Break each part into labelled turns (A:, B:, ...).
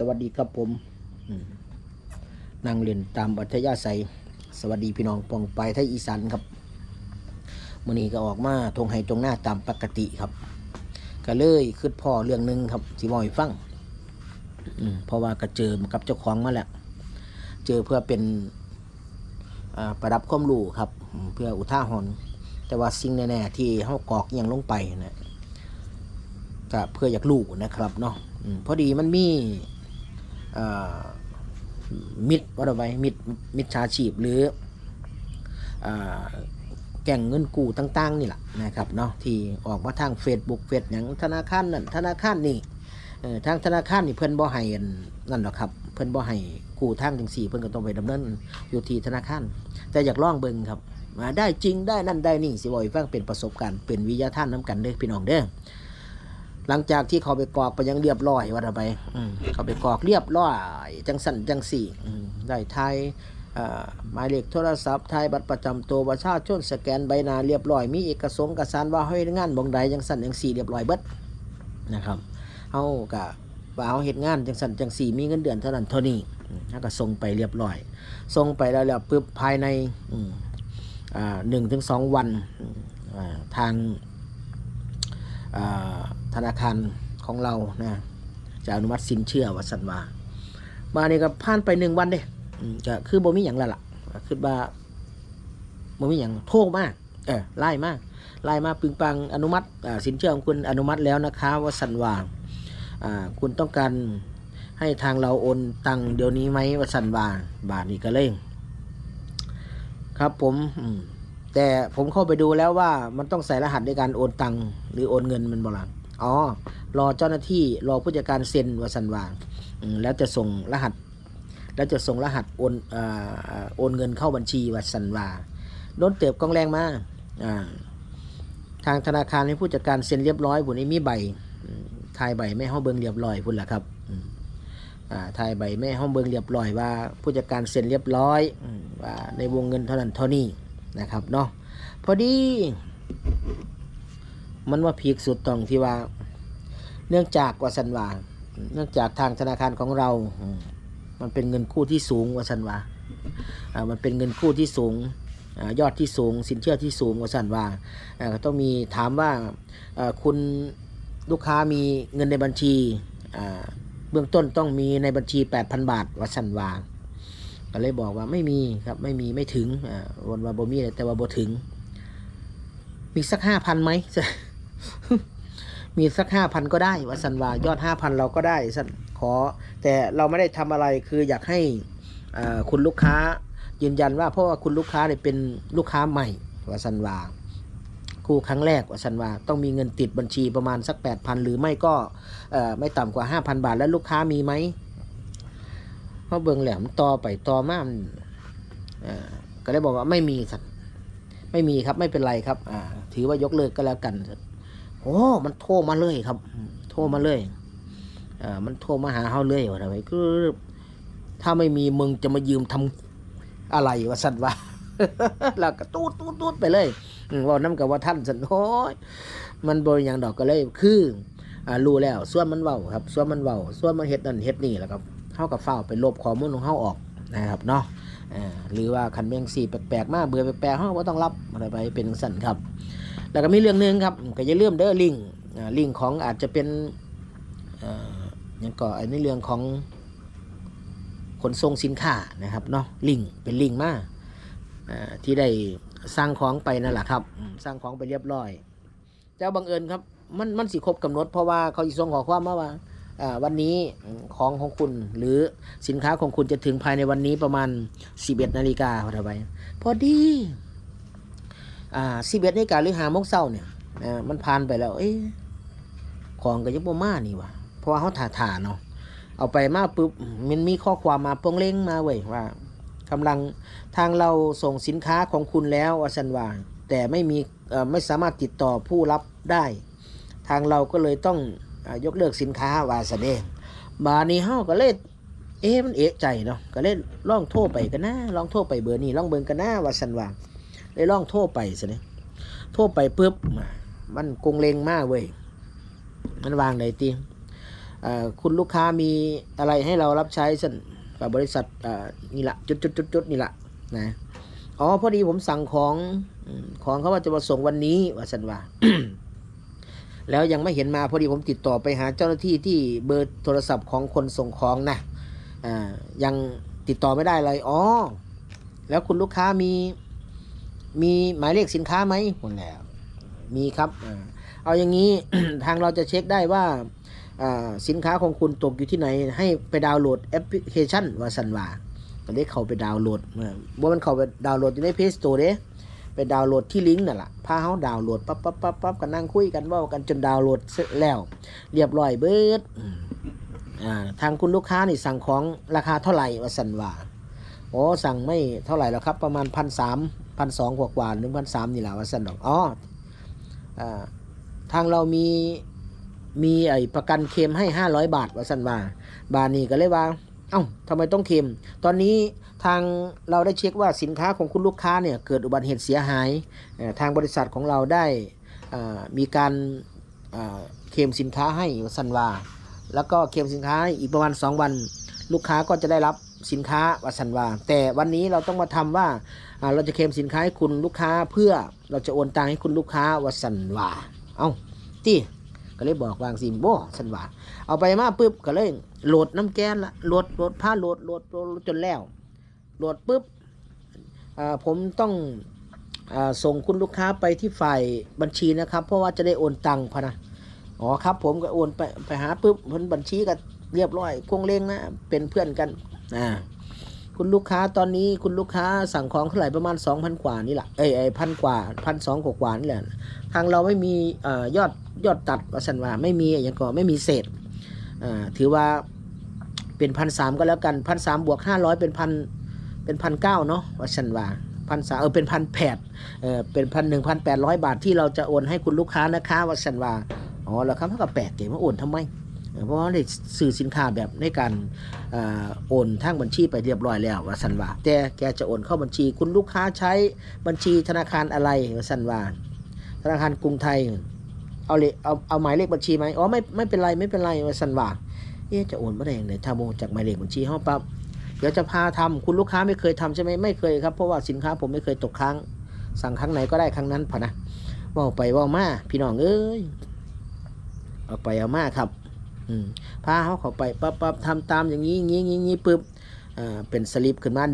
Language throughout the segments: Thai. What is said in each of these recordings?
A: สวัสดีครับผมนั่งเรียนตามอัธยาศัย สวัสดีพี่น้องปองไปไทยอีสานครับมื่อนี้ก็ออกมาทงไห้ตรงหน้าตามปกติครับ ก็เลยคืดพ่อเรื่องหนึ่งครับสิบอยฟังเพราะว่าก็เจอมกับเจ้าของมาแล้วเจอเพื่อเป็นประดับความรู้ครับ เพื่ออุท่าหรณ์แต่ว่าสิ่งแน่ๆที่เฮากอกอยังลงไปนะก็เพื่ออยากรู้นะครับเนาะพอดีมันมี มิดว่าเอาไว้มิดมิดชาชีพหรืออแก่งเงินกู้ต่าง ๆ นี่แหละนะครับเนาะที่ออกมาทาง Facebook เฟซอย่างธนาคารนั่นธนาคารนี่ทางธนาคารนี่เพิ่นบ่ให้อันนั่นหรอกครับ เพิ่นบ่ให้กู้ทางจังสี่เพิ่นก็ต้องไปดำเนินอยู่ที่ธนาคารแต่อยากลองเบิงครับมาได้จริงได้นั่นได้นี่สิบ่ให้ฟังเป็นประสบการณ์เป็นวิทยาท่านน้กันเด้อพี่น้องเด้อ หลังจากที่เขาไปกรอกไปยังเรียบร้อยว่าอาไปเขาไปกรอกเรียบร้อยจังสั่นจังสี่ได้ไทยอ่าหมายเลขโทรศัพท์ไทยบัตรประจำตัวประชาชนสแกนใบหน้าเรียบร้อยมีเอกสงค์เอกสารว่าเฮ้ยงานบงใดจังสั่นจังสี่เรียบร้อยเบิดนะครับเฮากะว่าเฮาเฮ็ดงานจังสันจังสี่มีเงินเดือนเท่านั้นเท่านี้อืมเฮาก็ส่งไปเรียบร้อย ส่งไปแล้วแล้วปึ๊บภายในอืมอ่าหนึ่งถึงสองวันทาง ธนาคารของเรานะจะอนุมัติสินเชื่อวัสันวามาเนี่ก็ผ่านไปหนึ่งวันเด้ก็คือบ่มีอย่างละล่ะคือว่าบ่มีอย่างโทรมากเออไล่มากไล่มาปึงปังอนุมัติสินเชื่อของคุณอนุมัติแล้วนะคะวัสันวาคุณต้องการให้ทางเราโอนตังค์เดี๋ยวนี้ไหมว่าสันวาบาทนี้ก็เลยครับผม แต่ผมเข้าไปดูแล้วว่ามันต้องใส่รหัสในการโอนตังค์หรือโอนเงินมันบล่ะอ๋อ รอเจ้าหน้าที่รอผู้จัดการเซ็นวาสันวาแล้วจะส่งรหัส แล้วจะส่งรหัสโอนออโอนเงินเข้าบัญชีว่าสันวาโดนเติบกองแรงมาทางธนาคารให้ผู้จัดการเซ็นเรียบร้อยผมนี้มีใบอืมถ่ายใบไม่ห้เฮาเบิงเรียบร้อยพุ่นละครับอืมอ่ายใบแม่ห้องเบิงเรียบร้อยว่า ผู้จัดการเซ็นเรียบร้อยว่าในวงเงินเท่านั้นเท่านี้ นะครับเนาะพอดี มันว่าพีคสุดตรงที่ว่า เนื่องจากว่าสันว่าเนื่องจากทางธนาคารของเรา มันเป็นเงินกู้ที่สูงว่าสันว่ามันเป็นเงินกู้ที่สูงอยอดที่สูง สินเชื่อที่สูงว่าสันว่าต้องมีถามว่าคุณลูกค้ามีเงินในบัญชีเบื้องต้นต้องมีในบัญชี 8,000 บาทวัดสันวา ก็เลยบอกว่าไม่มีครับไม่มีไม่ถึงอ่าวันว่าบ่มีแต่ว่าบ่ถึง มีสักห้าพันไหมมีสักห้าพันก็ได้วัดสันวายอดห้าพันเราก็ได้สันขอ แต่เราไม่ได้ทำอะไรคืออยากให้คุณลูกค้ายืนยันว่าเพราะว่าคุณลูกค้าเนี่ยเป็นลูกค้าใหม่วัดสันวากู้ครั้งแรกว่าสันว่าต้องมีเงินติดบัญชีประมาณสัก 8,000 หรือไม่ก็ไม่ต่ำกว่า 5,000 บาท แล้วลูกค้ามีไหม เพราะเบิงแหลมต่อไปต่อมามันเอ่อก็เลยบอกว่าไม่มีสัตว์ไม่มีครับไม่เป็นไรครับ อ่า ถือว่ายกเลิกก็แล้วกันโอ้มันโทรมาเลยครับ โทรมาเลยอ่ามันโทรมาหาเขาเลยว่าทำไมคือถ้าไม่มีมึงจะมายืมทำอะไรวะสัตว์วะแล้วก็ตูดตูดตูดไปเลยว่าน้ำกับว่าท่านสันโอ้ยมันบริอย่างดอกก็เลยคืออ่ารู้แล้วส่วนมันเว้าครับ ส่วนมันเว้าส่วนมันเฮ็ดนั่นเฮ็ดนี่แหละครับ เฮากับเฝ้าไปลบข้อมูลของเฮาออกนะครับเนาะหรือว่าคันแมงสีแปลกๆมากเบื่อแปลกๆเฮาบ่ต้องรับอะไรไปเป็นสั่นครับ แล้วก็มีเรื่องหนึงครับก็อย่าลืมเด้อลิงลิงของอาจจะเป็นยังก็อันนี้เรื่องของขนส่งสินค้านะครับเนาะลิงเป็นลิงมาอ่าที่ได้สร้างของไปนั่นแหละครับ สร้างของไปเรียบร้อย เจ้าบังเอิญครับ มันมันสิครบกำหนดเพราะว่าเขาสิส่งขอความมาว่าอ่า วันนี้ของของคุณหรือสินค้าของคุณจะถึงภายในวันนี้ประมาณ 11นาฬิกาพอดีไปพอดีอ่า11นาฬิกาหรือ5โมงเช้าเนี่ยมันผ่านไปแล้ว เอ๊ะของก็ยังบ่มานี่วะเพราะว่าเขาถ่าถ่าๆเนาะเอาไปมาปุ๊บมันมีข้อความมาโปงเล้งมาเว้ยว่ากำลังทางเราส่งสินค้าของคุณแล้วอาชันวาแต่ไม่มีไม่สามารถติดต่อผู้รับได้ ทางเราก็เลยต้อง ยกเลิกสินค้าวาสเดบานี้เฮาก็เลยเอ๊มันเอะใจเนาะก็เลยลองโทรไปกันนะลองโทรไปเบอร์นี้ลองเบิ่งกันนะว่าสันว่าเลยลองโทรไปซะเนี่ยโทรไปปุ๊บมันกงเลงมากเว้ยมันวางไหนตีคุณลูกค้ามีอะไรให้เรารับใช้สันกับบริษัทนี่ละจุดจุดจุดจุดนี่ละนะอ๋อพอดีผมสั่งของของเขาว่าจะมาส่งวันนี้ว่าสันว่า แล้วยังไม่เห็นมาพอดีผมติดต่อไปหาเจ้าหน้าที่ที่เบอร์โทรศัพท์ของคนส่งของนะอ่ายังติดต่อไม่ได้เลยอ๋อแล้วคุณลูกค้ามีมีหมายเลขสินค้าไหมคนแล้วมีครับเอาอย่างนี้ ทางเราจะเช็คได้ว่าสินค้าของคุณตกอยู่ที่ไหน ให้ไปดาวน์โหลดแอปพลิเคชันวาสันว่าตอนนี้เขาไปดาวน์โหลดเมื่อว่ามันเขาไปดาวน์โหลดอยู่ในเพจสโตร์เด้ ไปดาวน์โหลดที่ลิงก์นั่นแหละพาเขาดาวน์โหลดปั๊บปั๊บปั๊บปั๊บกันนั่งคุยกันเว่ากันจนดาวน์โหลดเสร็จแล้ว เรียบร้อยเบิดอ่าทางคุณลูกค้านี่สั่งของราคาเท่าไหร่วะสันว่าโอ้สั่งไม่เท่าไหร่แล้วครับ ประมาณพันสามพันสองกว่ากว่าหนึ่งพันสามนี่แหละวะสันดอกอ๋ออ่าทางเรามีมีไอ้ประกันเคมให้ห้าร้อยบาทวะสันว่าบาทนี่ก็เลยว่า เอ้าทำไมต้องเคลมตอนนี้ทางเราได้เช็คว่าสินค้าของคุณลูกค้าเนี่ยเกิดอุบัติเหตุเสียหาย ทางบริษัทของเราได้มีการเคลมสินค้าให้สันวา แล้วก็เคลมสินค้าอีกประมาณ 2 วัน ลูกค้าก็จะได้รับสินค้าวัสันวา แต่วันนี้เราต้องมาทำว่าอ่าเราจะเคลมสินค้าให้คุณลูกค้าเพื่อเราจะโอนตังให้คุณลูกค้าวัสันวา เอ้าที่ ก็เลยบอกวางสิโบสันวาเอาไปมาปุ๊บก็เลยโหลดน้ำแกนละโหลดโหลดผ้าโหลดโหลดจนแล้วโหลดปุ๊บอ่าผมต้องอ่าส่งคุณลูกค้าไปที่ฝ่ายบัญชีนะครับ เพราะว่าจะได้โอนตังค์พะนะอ๋อครับ ผมก็โอนไปไปหาปุ๊บผลบัญชีก็เรียบร้อยคงเล้งนะเป็นเพื่อนกันอ่าคุณลูกค้าตอนนี้คุณลูกค้าสั่งของเท่าไหร่ประมาณ 2,000 กว่านี่แหละเอ้ยพันกว่าพันสองกว่านี่แหละทางเราไม่มีอ่อยอด ยอดตัดว่าสันว่าไม่มีอย่างก็ไม่มีเศษถือว่าเป็นพันสามก็แล้วกันพันสามบวกห้าร้อยเป็นพันเป็นพันเก้าเนาะว่าสันว่าพันสามเออเป็นพันแปดเออเป็นพันหนึ่งพันแปดร้อยบาทที่เราจะโอนให้คุณลูกค้านะคะวัชันว่าอ๋อแล้วครับเท่ากับแปดเก๋มาโอนทำไมเพราะว่าได้ซื้อสินค้าแบบในการโอนทางบัญชีไปเรียบร้อยแล้ววัชันว่าแต่แกจะโอนเข้าบัญชีคุณลูกค้าใช้บัญชีธนาคารอะไรวัชันว่าธนาคารกรุงไทย เอาเลยเอาเอาหมายเลขบัญชีไหมอ๋อไม่ไม่เป็นไรไม่เป็นไรวันว่าเอ๊ะจะโอนเมื่อไหร่อย่างไรถ้าโมจากหมายเลขบัญชีห้องปั๊บเดี๋ยวจะพาทำคุณลูกค้าไม่เคยทำใช่ไหมไม่เคยครับเพราะว่าสินค้าผมไม่เคยตกค้าง สั่งครั้งไหนก็ได้ครั้งนั้นพะนะว่าไปว่ามาพี่น้องเอ้ยเอาไปเอามาครับ อืมพาเขาเข้าไปปั๊บปั๊บทำตามอย่างนี้งี้งี้งี้ปุ๊บอ่าเป็นสลิปขึ้นมา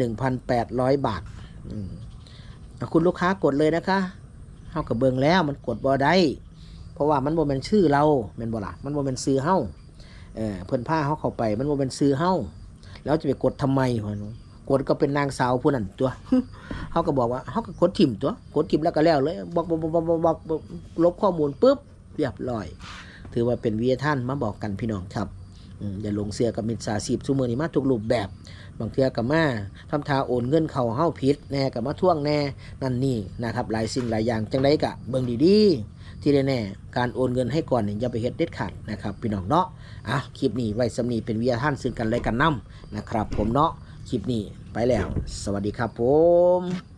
A: 1,800บาทอืมคุณลูกค้ากดเลยนะคะเขากับเบิงแล้วมันกดบ่ได้ ราะว่ามันบ่เป็นชื่อเราแม่นบ่ล่ะมันบ่เป็นซื้อเฮาเออเพิ่นพาเขาเข้าไปมันบ่เป็นซื้อเฮาแล้วจะไปกดทำไมวะหนูกดก็เป็นนางสาวผู้นั้นตัวเขาก็บอกว่าเขาก็กดทิมตัวกดทิมแล้วก็แล้วเลยบอกบอกบอกบอกลบข้อมูลปุ๊บเรียบร้อย ถือว่าเป็นวิทยท่านมาบอกกันพี่น้องครับอย่าหลงเสียกับมิจฉาชีพซุมือนี้มาทุกรูปแบบ บางเทื่อกับมาทำทาโอนเงินเข้าเฮาผิดแน่กับมาท่วงแน่นั่นนี่นะครับหลายสิ่งหลายอย่างจังไดกะเบิ่งดีๆ ที่แน่ๆการโอนเงินให้ก่อนเนี่ยอย่าไปเฮ็ดเด็ดขาดนะครับพี่น้องเนาะอะคลิปนี้ไว้สำนีเป็นวิทยาท่านซึ่งกันและกันนํนะครับ ผมเนาะคลิปนี้ไปแล้ว สวัสดีครับผม